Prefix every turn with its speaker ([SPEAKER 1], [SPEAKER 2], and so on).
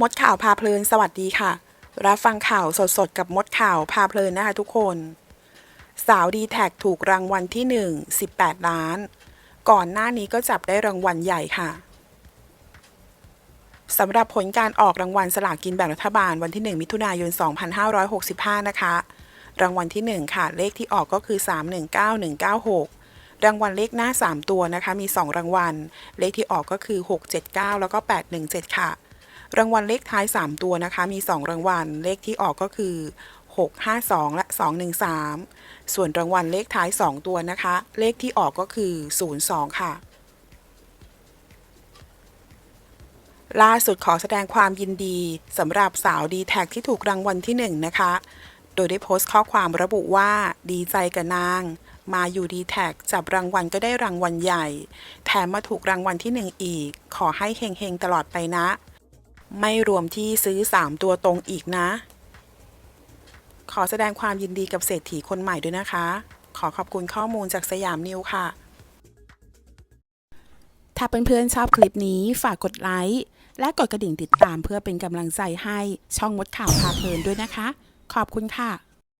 [SPEAKER 1] มดข่าวพาเพลินสวัสดีค่ะ รับฟังข่าวสดๆ กับมดข่าวพาเพลินนะคะทุกคน สาวดีแท็กถูกรางวัลที่ 1 18 ล้าน ก่อนหน้านี้ก็จับได้รางวัลใหญ่ค่ะสำหรับผลการออกรางวัลสลากกินแบ่งรัฐบาลวันที่ 1 มิถุนายน 2565 นะคะ รางวัลที่ 1 ค่ะ เลขที่ออกก็คือ 319196 รางวัลเลขหน้า 3 ตัวนะคะ มี 2 รางวัล เลขที่ออกก็คือ 679 แล้วก็ 817 ค่ะ รางวัลเลขท้าย 3 ตัวนะคะ มี 2 รางวัลเลขที่ออกก็คือ 652 และ 213 ส่วนรางวัลเลขท้าย 2 ตัวนะคะ เลขที่ออกก็คือ 02 ค่ะ ล่าสุดขอแสดงความยินดีสำหรับสาวดีแท็กที่ถูกรางวัลที่ 1 นะคะ โดยได้โพสต์ข้อความระบุว่าดีใจกับนาง มาอยู่ดีแท็กจับรางวัลก็ได้รางวัลใหญ่ แถมมาถูกรางวัลที่ 1 อีก ขอให้เฮงๆตลอดไปนะ ไม่รวมที่ซื้อ 3 ตัวตรงอีกนะ ขอแสดงความยินดีกับเศรษฐีคนใหม่ด้วยนะคะ ขอขอบคุณข้อมูลจากสยามนิวค่ะ ถ้าเพื่อนๆชอบคลิปนี้ฝากกดไลค์และกดกระดิ่งติดตามเพื่อเป็นกำลังใจให้ช่องมดข่าวพาเพลินด้วยนะคะ ขอบคุณค่ะ